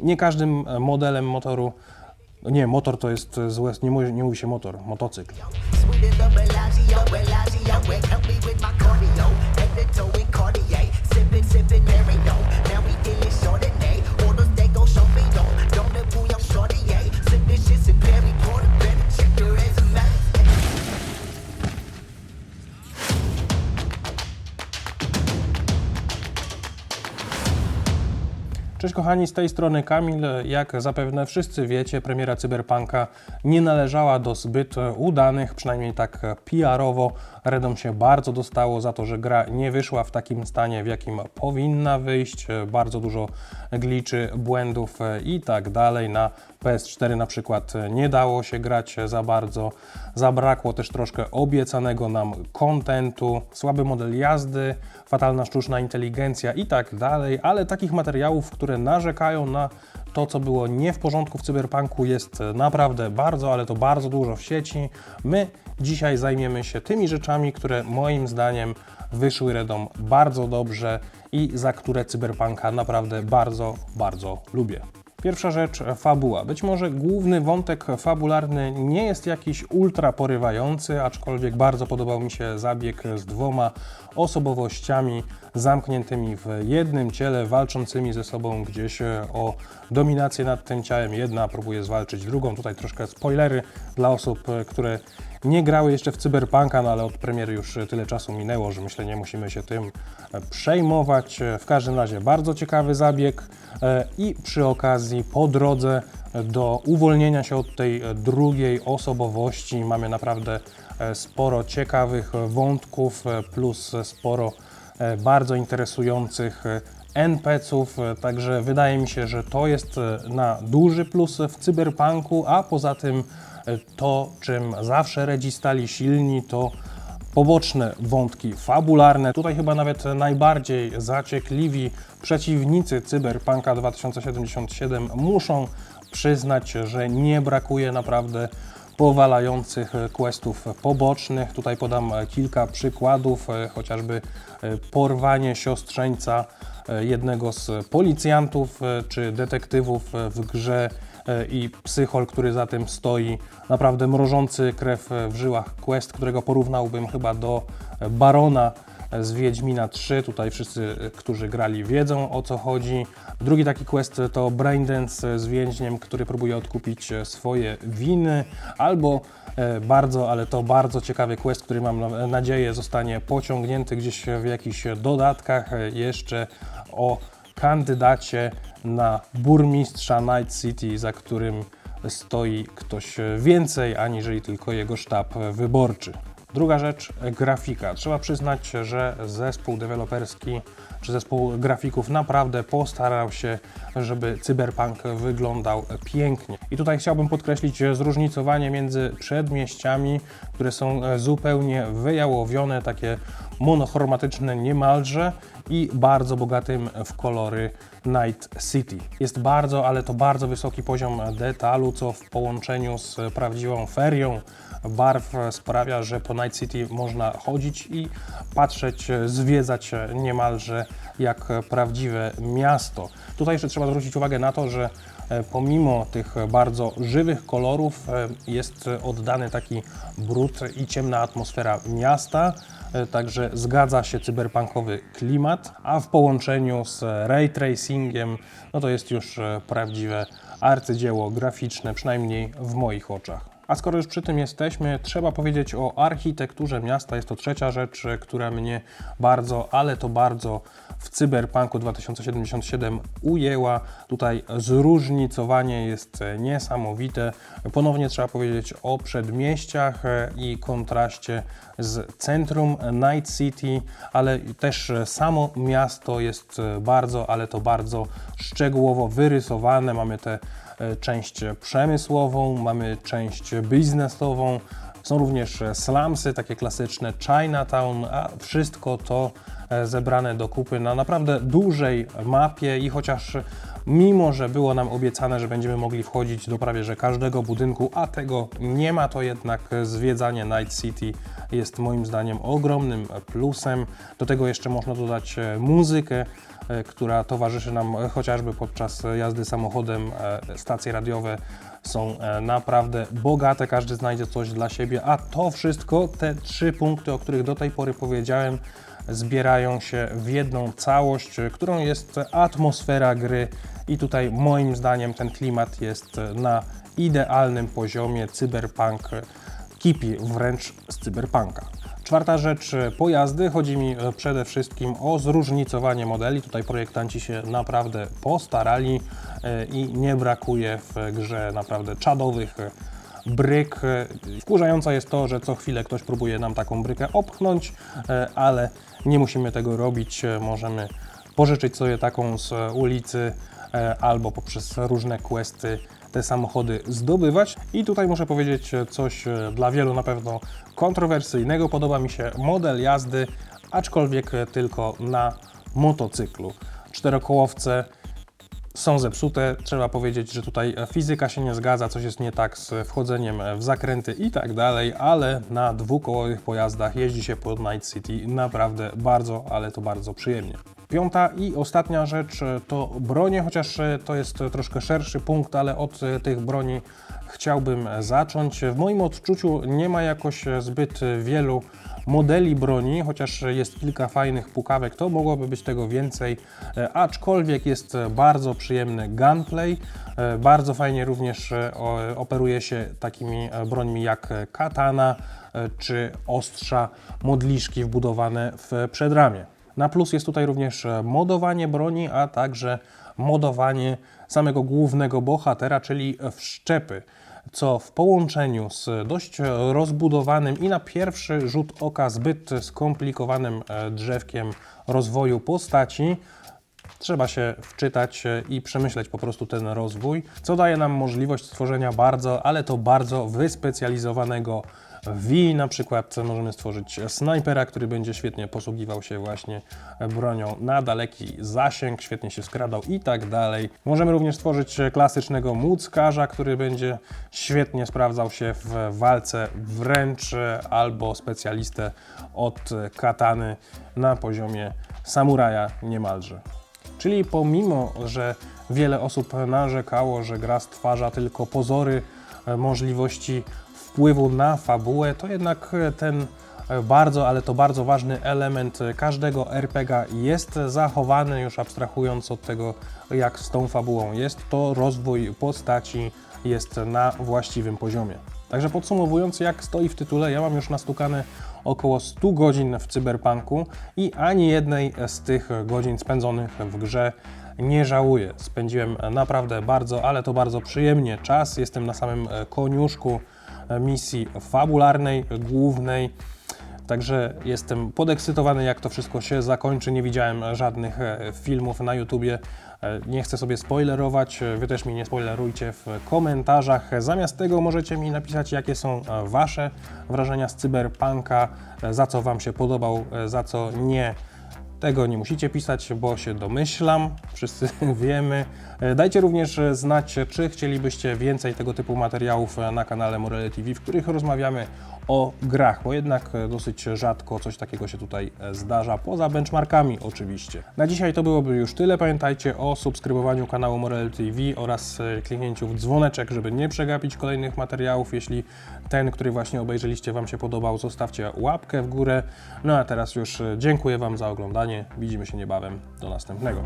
Nie każdym e, modelem motoru, nie, motor to jest e, złe, nie mówi, nie mówi się motor, motocykl. Cześć kochani, z tej strony Kamil. Jak zapewne wszyscy wiecie, premiera Cyberpunka nie należała do zbyt udanych, przynajmniej tak PR-owo. Redom się bardzo dostało za to, że gra nie wyszła w takim stanie, w jakim powinna wyjść. Bardzo dużo gliczy, błędów i tak dalej. Na PS4 na przykład nie dało się grać za bardzo. Zabrakło też troszkę obiecanego nam kontentu, słaby model jazdy, fatalna sztuczna inteligencja i tak dalej, ale takich materiałów, które narzekają na to, co było nie w porządku w cyberpunku, jest naprawdę bardzo, ale to bardzo dużo w sieci. My dzisiaj zajmiemy się tymi rzeczami, które moim zdaniem wyszły Redom bardzo dobrze i za które cyberpunka naprawdę bardzo, bardzo lubię. Pierwsza rzecz, fabuła. Być może główny wątek fabularny nie jest jakiś ultra porywający, aczkolwiek bardzo podobał mi się zabieg z dwoma osobowościami zamkniętymi w jednym ciele, walczącymi ze sobą gdzieś o dominację nad tym ciałem. Jedna próbuje zwalczyć drugą. Tutaj troszkę spoilery dla osób, które nie grały jeszcze w Cyberpunka, no ale od premiery już tyle czasu minęło, że myślę, nie musimy się tym przejmować. W każdym razie bardzo ciekawy zabieg e, i przy okazji po drodze do uwolnienia się od tej drugiej osobowości mamy naprawdę e, sporo ciekawych wątków e, plus sporo e, bardzo interesujących e, NPC-ów, e, także wydaje mi się, że to jest e, na duży plus w cyberpunku, a poza tym e, to, czym zawsze Redzi stali silni, to poboczne wątki fabularne. Tutaj chyba nawet najbardziej zaciekliwi przeciwnicy Cyberpunka 2077 muszą przyznać, że nie brakuje naprawdę powalających questów pobocznych. Tutaj podam kilka przykładów, e, chociażby e, porwanie siostrzeńca e, jednego z policjantów e, czy detektywów e, w grze e, i psychol, który za tym stoi. Naprawdę mrożący krew e, w żyłach quest, którego porównałbym chyba do e, Barona z Wiedźmina 3. Tutaj wszyscy, e, którzy grali, wiedzą o co chodzi. Drugi taki quest to Braindance z więźniem, który próbuje odkupić e, swoje winy, albo e, bardzo, ale to bardzo ciekawy quest, który mam na- nadzieję zostanie pociągnięty gdzieś w jakichś dodatkach e, jeszcze o kandydacie na burmistrza Night City, za którym stoi ktoś więcej aniżeli tylko jego sztab wyborczy. Druga rzecz, grafika. Trzeba przyznać, że zespół deweloperski czy zespół grafików naprawdę postarał się, żeby cyberpunk wyglądał pięknie. I tutaj chciałbym podkreślić zróżnicowanie między przedmieściami, które są zupełnie wyjałowione, takie monochromatyczne niemalże i bardzo bogatym w kolory Night City. Jest bardzo, ale to bardzo wysoki poziom detalu, co w połączeniu z prawdziwą ferią barw sprawia, że po Night City można chodzić i patrzeć, zwiedzać niemalże jak prawdziwe miasto. Tutaj jeszcze trzeba zwrócić uwagę na to, że e, pomimo tych bardzo żywych kolorów e, jest oddany taki brud i ciemna atmosfera miasta, e, także zgadza się cyberpunkowy klimat, a w połączeniu z ray tracingiem, no to jest już prawdziwe arcydzieło graficzne, przynajmniej w moich oczach. A skoro już przy tym jesteśmy, trzeba powiedzieć o architekturze miasta. Jest to trzecia rzecz, e, która mnie bardzo, ale to bardzo w Cyberpunku 2077 ujęła. Tutaj zróżnicowanie jest e, niesamowite. Ponownie trzeba powiedzieć o przedmieściach e, i kontraście z centrum Night City, ale też samo miasto jest bardzo, ale to bardzo szczegółowo wyrysowane. Mamy tę e, część przemysłową, mamy część biznesową, są również e, slumsy, takie klasyczne Chinatown, a wszystko to e, zebrane do kupy na naprawdę dużej mapie. I chociaż mimo, że było nam obiecane, że będziemy mogli wchodzić do prawie że każdego budynku, a tego nie ma, to jednak zwiedzanie Night City jest moim zdaniem ogromnym plusem. Do tego jeszcze można dodać e, muzykę. e, która towarzyszy nam e, chociażby podczas jazdy samochodem. E, Stacje radiowe są e, naprawdę bogate, każdy znajdzie coś dla siebie, a to wszystko, te trzy punkty, o których do tej pory powiedziałem, zbierają się w jedną całość, e, którą jest atmosfera gry i tutaj moim zdaniem ten klimat jest e, na idealnym poziomie. Cyberpunk e, kipi wręcz z cyberpunka. Czwarta rzecz, e, pojazdy. Chodzi mi e, przede wszystkim o zróżnicowanie modeli. Tutaj projektanci się naprawdę postarali e, i nie brakuje w grze naprawdę czadowych bryk. Wkurzające jest to, że co chwilę ktoś próbuje nam taką brykę opchnąć, ale nie musimy tego robić. Możemy pożyczyć sobie taką z ulicy albo poprzez różne questy te samochody zdobywać. I tutaj muszę powiedzieć e, coś e, dla wielu na pewno kontrowersyjnego. Podoba mi się model jazdy, aczkolwiek e, tylko na motocyklu. Czterokołowce są zepsute. Trzeba powiedzieć, że tutaj e, fizyka się nie zgadza, coś jest nie tak z wchodzeniem e, w zakręty i tak dalej, ale na dwukołowych pojazdach jeździ się po Night City naprawdę bardzo, ale to bardzo przyjemnie. Piąta i ostatnia rzecz e, to bronie, chociaż e, to jest e, troszkę szerszy punkt, ale od tych broni chciałbym zacząć. W moim odczuciu nie ma jakoś zbyt wielu modeli broni, chociaż jest kilka fajnych pukawek, to mogłoby być tego więcej, aczkolwiek jest bardzo przyjemny gunplay. Bardzo fajnie również operuje się takimi brońmi jak katana czy ostrza modliszki wbudowane w przedramię. Na plus jest tutaj również e, modowanie broni, a także modowanie samego głównego bohatera, czyli wszczepy co w połączeniu z dość rozbudowanym i na pierwszy rzut oka zbyt skomplikowanym e, drzewkiem rozwoju postaci, trzeba się wczytać e, i przemyśleć po prostu ten rozwój, co daje nam możliwość stworzenia bardzo, ale to bardzo wyspecjalizowanego V. Na przykład możemy stworzyć snajpera, który będzie świetnie posługiwał się właśnie bronią na daleki zasięg, świetnie się skradał i tak dalej. Możemy również stworzyć klasycznego młódzkarza, który będzie świetnie sprawdzał się w walce wręcz, albo specjalistę od katany na poziomie samuraja niemalże. Czyli pomimo, że wiele osób narzekało, że gra stwarza tylko pozory e, możliwości wpływu na fabułę, to jednak e, ten e, bardzo, ale to bardzo ważny element e, każdego RPG jest zachowany, już abstrahując od tego, jak z tą fabułą jest, to rozwój postaci jest na właściwym poziomie. Także podsumowując, jak stoi w tytule, ja mam już nastukane około 100 godzin w cyberpunku i ani jednej z tych godzin spędzonych w grze nie żałuję. Spędziłem naprawdę bardzo, ale to bardzo przyjemnie czas. Jestem na samym koniuszku misji fabularnej, głównej. Także jestem podekscytowany, jak to wszystko się zakończy. Nie widziałem żadnych e, filmów na YouTubie. E, Nie chcę sobie spoilerować. e, Wy też mi nie spoilerujcie w komentarzach. Zamiast tego możecie mi napisać, jakie są e, Wasze wrażenia z Cyberpunka, e, za co Wam się podobał, e, za co nie. Tego nie musicie pisać, bo się domyślam, wszyscy wiemy. E, Dajcie również znać, czy chcielibyście więcej tego typu materiałów na kanale Morele TV, w których rozmawiamy o grach, bo jednak e, dosyć rzadko coś takiego się tutaj e, zdarza, poza benchmarkami oczywiście. Na dzisiaj to byłoby już tyle. Pamiętajcie o subskrybowaniu kanału Morele TV oraz kliknięciu w dzwoneczek, żeby nie przegapić kolejnych materiałów. Jeśli ten, który właśnie obejrzeliście Wam się podobał, zostawcie łapkę w górę. No a teraz już e, dziękuję Wam za oglądanie. Widzimy się niebawem. Do następnego.